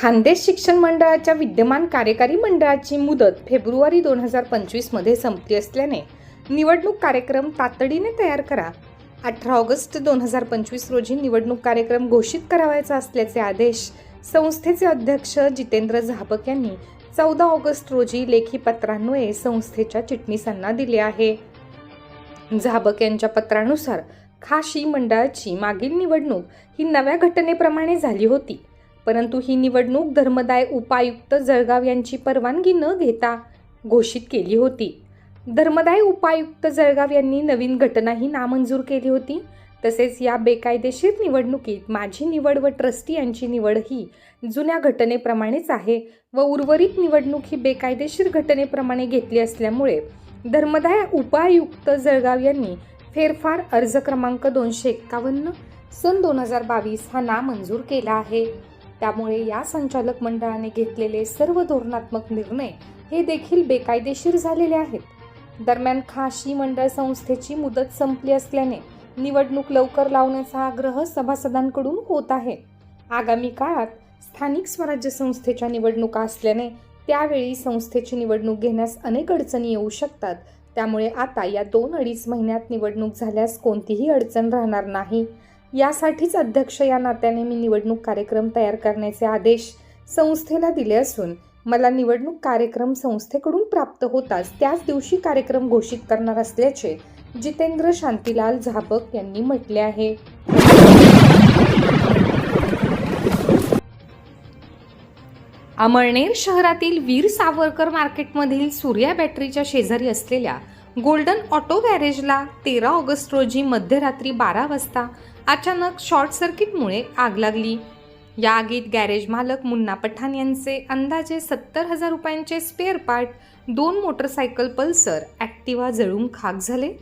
खानदेश शिक्षण मंडळाच्या विद्यमान कार्यकारी मंडळाची मुदत फेब्रुवारी दोन हजार पंचवीसमध्ये संपली असल्याने निवडणूक कार्यक्रम तातडीने तयार करा. अठरा ऑगस्ट दोन हजार पंचवीस रोजी निवडणूक कार्यक्रम घोषित करावायचा असल्याचे आदेश संस्थेचे अध्यक्ष जितेंद्र झापक यांनी चौदा ऑगस्ट रोजी लेखी पत्रान्वये संस्थेच्या चिटणीसांना दिले आहे. झाबक यांच्या पत्रानुसार खाशी मंडळाची मागील निवडणूक ही नव्या घटनेप्रमाणे झाली होती. परंतु ही निवडणूक धर्मदाय उपायुक्त जळगाव यांची परवानगी न घेता घोषित केली होती. धर्मदाय उपायुक्त जळगाव यांनी नवीन घटनाही नामंजूर केली होती. तसेच या बेकायदेशीर निवडणुकीत माझी निवड व ट्रस्टी यांची निवड ही जुन्या घटनेप्रमाणेच आहे व उर्वरित निवडणूक ही बेकायदेशीर घटनेप्रमाणे घेतली असल्यामुळे धर्मदाय उपायुक्त जळगाव यांनी फेरफार अर्ज क्रमांक दोनशे एक्कावन्न सन दोन हजार बावीस हा नामंजूर केला आहे. त्यामुळे या संचालक मंडळाने घेतलेले सर्व धोरणात्मक निर्णय हे देखील बेकायदेशीर झालेले आहेत. दरम्यान खाशी मंडळ संस्थेची मुदत संपली असल्याने निवडणूक लवकर लावण्याचा आग्रह सभासदांकडून होत आहे. आगामी काळात स्थानिक स्वराज्य संस्थेच्या निवडणुका असल्याने त्यावेळी संस्थेची निवडणूक घेण्यास अनेक अडचणी येऊ शकतात. त्यामुळे आता या दोन अडीच महिन्यात निवडणूक झाल्यास कोणतीही अडचण राहणार नाही. यासाठीच अध्यक्ष या नात्याने मी निवडणूक कार्यक्रम तयार करण्याचे आदेश संस्थेला दिले असून मला निवडणूक कार्यक्रम संस्थेकडून प्राप्त होताच त्याच दिवशी कार्यक्रम घोषित करणार असल्याचे जितेंद्र शांतीलाल झाबक यांनी म्हटले आहे. अमळनेर शहरातील वीर सावरकर मार्केटमधील सूर्या बॅटरीच्या शेजारी असलेल्या गोल्डन ऑटो गॅरेजला तेरा ऑगस्ट रोजी मध्यरात्री बारा वाजता अचानक शॉर्ट सर्किटमुळे आग लागली. या आगीत गॅरेज मालक मुन्ना पठाण यांचे अंदाजे सत्तर हजार रुपयांचे स्पेअर पार्ट दोन मोटरसायकल पल्सर ॲक्टिवा जळून खाक झाले.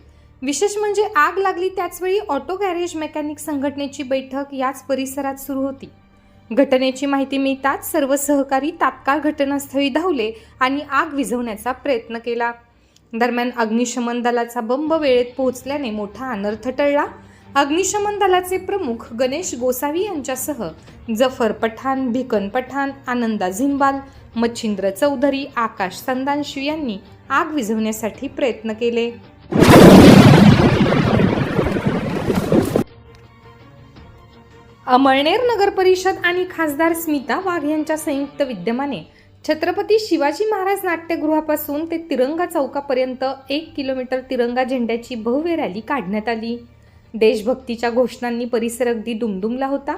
विशेष म्हणजे आग लागली त्याचवेळी ऑटो गॅरेज मेकॅनिक संघटनेची बैठक याच परिसरात सुरू होती. घटनेची माहिती मिळताच सर्व सहकारी तात्काळ घटनास्थळी धावले आणि आग विझवण्याचा प्रयत्न केला. दरम्यान अग्निशमन दलाचा बंब वेळेत पोहोचल्याने मोठा अनर्थ टळला. अग्निशमन दलाचे प्रमुख गणेश गोसावी यांच्यासह जफर पठाण भिकन पठाण आनंदा झिंबाल मच्छिंद्र चौधरी आकाश संदांशी यांनी आग विझवण्यासाठी प्रयत्न केले. अमळनेर नगर परिषद आणि खासदार स्मिता वाघ यांच्या संयुक्त विद्यमाने छत्रपती शिवाजी महाराज नाट्यगृहापासून ते तिरंगा चौकापर्यंत एक किलोमीटर तिरंगा झेंड्याची भव्य रॅली काढण्यात आली. देशभक्तीच्या घोषणांनी परिसर अगदी दुमदुमला होता.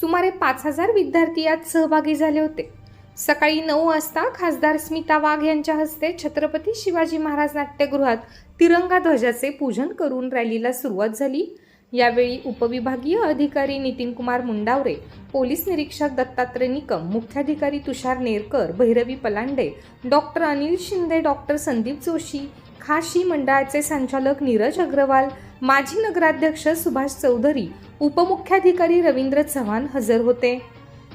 सुमारे पाच हजार विद्यार्थी यात सहभागी झाले होते. सकाळी नऊ वाजता खासदार स्मिता वाघ यांच्या हस्ते छत्रपती शिवाजी महाराज नाट्यगृहात तिरंगा ध्वजाचे पूजन करून रॅलीला सुरुवात झाली. यावेळी उपविभागीय अधिकारी नितीन कुमार मुंडावरे पोलीस निरीक्षक दत्तात्रय निकम मुख्याधिकारी तुषार नेरकर भैरवी पलांडे डॉक्टर अनिल शिंदे डॉक्टर संदीप जोशी खाशी मंडळाचे संचालक नीरज अग्रवाल माजी नगराध्यक्ष सुभाष चौधरी उपमुख्याधिकारी रवींद्र चव्हाण हजर होते.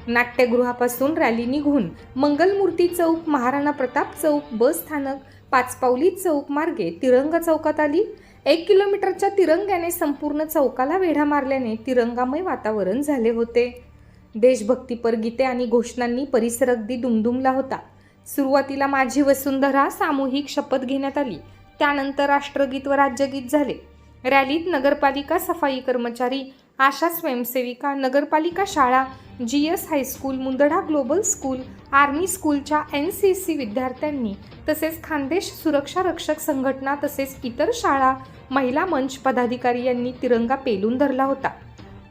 नाट्यगृहापासून रॅली निघून मंगलमूर्ती चौक महाराणा प्रताप चौक बस स्थानक पाचपावली चौक मार्गे तिरंग चौकात आली. एक किलोमीटरच्या तिरंग्याने संपूर्ण चौकाला वेढा मारल्याने तिरंगामय वातावरण झाले होते. देशभक्तीपर गीते आणि घोषणांनी परिसर अगदी दुमदुमला होता. सुरुवातीला माझी वसुंधरा सामूहिक शपथ घेण्यात आली. त्यानंतर राष्ट्रगीत व राज्यगीत झाले. रॅलीत नगरपालिका सफाई कर्मचारी आशा स्वयंसेविका नगरपालिका शाळा G S high school Mundada global school army स्कूलच्या एन सी सी विद्यार्थ्यांनी तसेच खानदेश सुरक्षा रक्षक संघटना तसेच इतर शाळा महिला मंच पदाधिकारी यांनी तिरंगा पेलून धरला होता.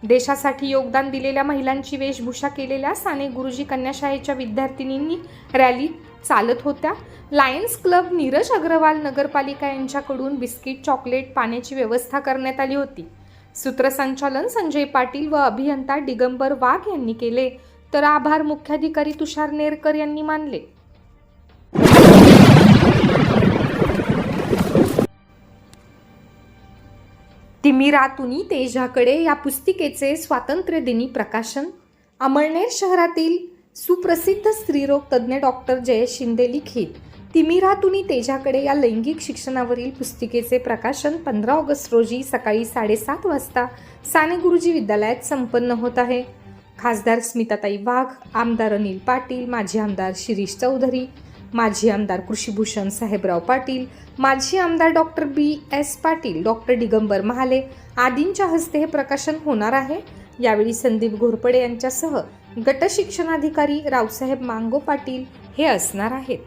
देशासाठी योगदान दिलेल्या महिलांची वेशभूषा केलेल्या साने गुरुजी कन्याशाळेच्या विद्यार्थिनींनी रॅलीत चालत होत्या. लायन्स क्लब नीरज अग्रवाल नगरपालिका यांच्याकडून बिस्किट चॉकलेट पाण्याची व्यवस्था करण्यात आली होती. सूत्रसंचालन संजय पाटील व अभियंता दिगंबर वाघ यांनी केले. तर आभार मुख्याधिकारी तुषार नेरकर यांनी मानले. तिमिरातुनी तेजाकडे या पुस्तिकेचे स्वातंत्र्यदिनी प्रकाशन. अमळनेर शहरातील सुप्रसिद्ध स्त्रीरोग तज्ज्ञ डॉक्टर जयेश शिंदे लिखित. तिमिरातुनी तेजाकडे या लैंगिक शिक्षणावरील पुस्तिकेचे प्रकाशन पंधरा ऑगस्ट रोजी सकाळी साडेसात वाजता साने गुरुजी विद्यालयात संपन्न होत आहे. खासदार स्मिताताई वाघ आमदार अनिल पाटील माजी आमदार शिरीष चौधरी माजी आमदार कृषीभूषण साहेबराव पाटील माजी आमदार doctor B S Patil doctor Digambar Mahale आदींच्या हस्ते हे प्रकाशन होणार आहे. यावेळी संदीप घोरपडे यांच्यासह गटशिक्षणाधिकारी रावसाहेब मांगो पाटील हे असणार आहेत.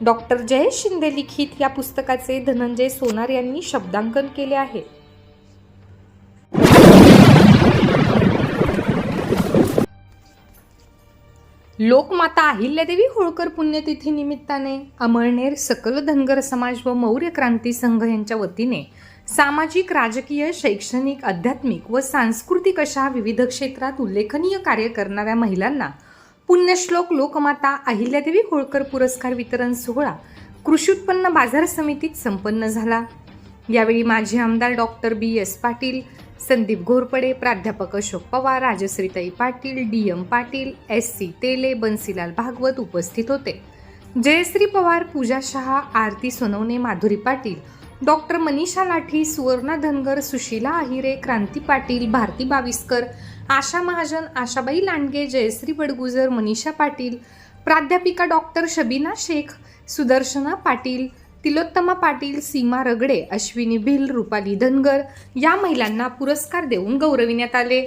डॉक्टर जयेश शिंदे लिखित या पुस्तकाचे धनंजय सोनार यांनी शब्दांकन केले आहे. लोकमाता अहिल्यादेवी होळकर पुण्यतिथी निमित्ताने अमळनेर सकल धनगर समाज व मौर्य क्रांती संघ यांच्या वतीने सामाजिक राजकीय शैक्षणिक आध्यात्मिक व सांस्कृतिक अशा विविध क्षेत्रात उल्लेखनीय कार्य करणाऱ्या महिलांना पुण्यश्लोक लोकमाता अहिल्यादेवी होळकर पुरस्कार वितरण सोहळा कृषी उत्पन्न बाजार समितीत संपन्न झाला. यावेळी माजी आमदार doctor B S Patil Sandeep Ghorpade प्राध्यापक Ashok Pawar Rajashreetai Patil D M Patil S C Tele Bansilal Bhagwat उपस्थित होते. जयश्री पवार पूजा शहा आरती सोनवणे माधुरी पाटील डॉक्टर मनीषा लाठी सुवर्णा धनगर सुशीला आहिरे क्रांती पाटील भारती बाविस्कर आशा महाजन आशाबाई लांडगे जयश्री बडगुजर मनीषा पाटील प्राध्यापिका डॉक्टर शबीना शेख सुदर्शना पाटील तिलोत्तमा पाटील सीमा रगडे अश्विनी भिल रुपाली धनगर या महिलांना पुरस्कार देऊन गौरविण्यात आले.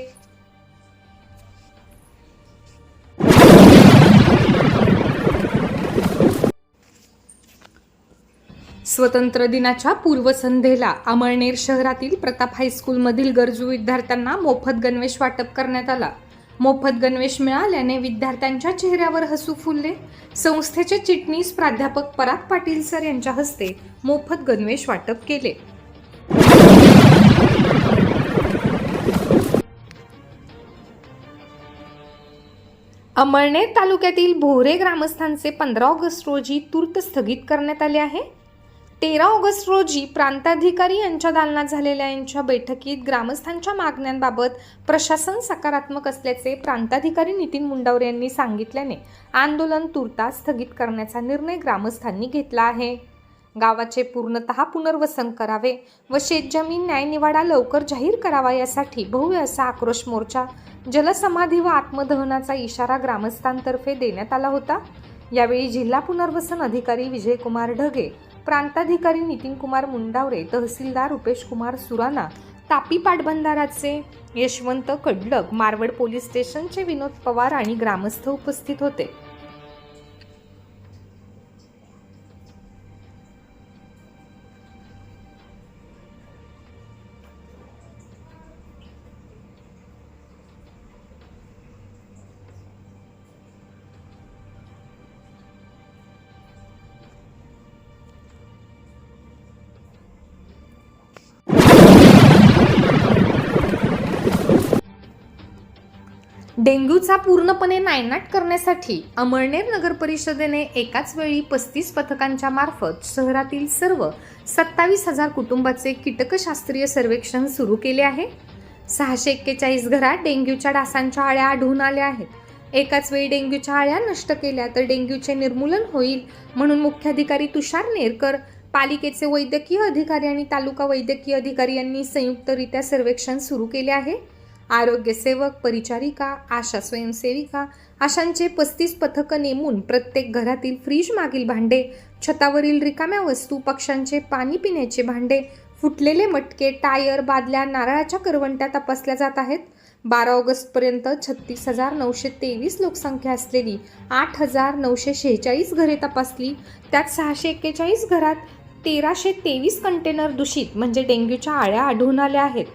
स्वतंत्र दिनाच्या पूर्वसंध्येला अमळनेर शहरातील प्रताप हायस्कूलमधील गरजू विद्यार्थ्यांना मोफत गणवेश वाटप करण्यात आला. मोफत गणवेश मिळाल्याने विद्यार्थ्यांच्या चेहऱ्यावर हसू फुलले. संस्थेचे चिटणीस प्राध्यापक पराग पाटील सर यांच्या हस्ते मोफत गणवेश वाटप केले. अमळनेर तालुक्यातील भोरे ग्रामस्थांचे पंधरा ऑगस्ट रोजी तूर्त स्थगित करण्यात आले आहे. तेरा ऑगस्ट रोजी प्रांताधिकारी यांच्या दालनात झालेल्या यांच्या बैठकीत ग्रामस्थांच्या मागण्यांबाबत प्रशासन सकारात्मक असल्याचे प्रांताधिकारी नितीन मुंडावरे यांनी सांगितल्याने आंदोलन तुर्तास स्थगित करण्याचा निर्णय ग्रामस्थांनी घेतला आहे. गावाचे पूर्णतः पुनर्वसन करावे व शेतजमीन न्यायनिवाडा लवकर जाहीर करावा यासाठी भव्य असा आक्रोश मोर्चा जलसमाधी व आत्मदहनाचा इशारा ग्रामस्थांतर्फे देण्यात आला होता. यावेळी जिल्हा पुनर्वसन अधिकारी विजयकुमार ढगे प्रांताधिकारी नितीन कुमार मुंडावरे तहसीलदार रुपेश कुमार सुराना तापी पाटबंधाराचे यशवंत कडलक मारवड पोलीस स्टेशनचे विनोद पवार आणि ग्रामस्थ उपस्थित होते. डेंग्यूचा पूर्णपणे नायनाट करण्यासाठी अमळनेर नगर परिषदेने एकाच वेळी पस्तीस पथकांच्या मार्फत शहरातील सर्व सत्तावीस हजार कुटुंबाचे कीटकशास्त्रीय सर्वेक्षण सुरू केले आहे. सहाशे एक्केचाळीस घरात डेंग्यूच्या डासांच्या आळ्या आढळून आल्या आहेत. एकाच वेळी डेंग्यूच्या आळ्या नष्ट केल्या तर डेंग्यूचे निर्मूलन होईल म्हणून मुख्याधिकारी तुषार नेरकर पालिकेचे वैद्यकीय अधिकारी आणि तालुका वैद्यकीय अधिकारी यांनी संयुक्तरित्या सर्वेक्षण सुरू केले आहे. आरोग्यसेवक परिचारिका आशा स्वयंसेविका अशांचे पस्तीस पथकं नेमून प्रत्येक घरातील फ्रीज मागील भांडे छतावरील रिकाम्या वस्तू पक्ष्यांचे पाणी पिण्याचे भांडे फुटलेले मटके टायर बादल्या नारळाच्या करवंट्या तपासल्या जात आहेत. बारा ऑगस्टपर्यंत छत्तीस हजार नऊशे तेवीस लोकसंख्या असलेली आठ हजार नऊशे शेहेचाळीस घरे तपासली. त्यात सहाशे एक्केचाळीस घरात तेराशे तेवीस कंटेनर दूषित म्हणजे डेंग्यूच्या आळ्या आढळून आल्या आहेत.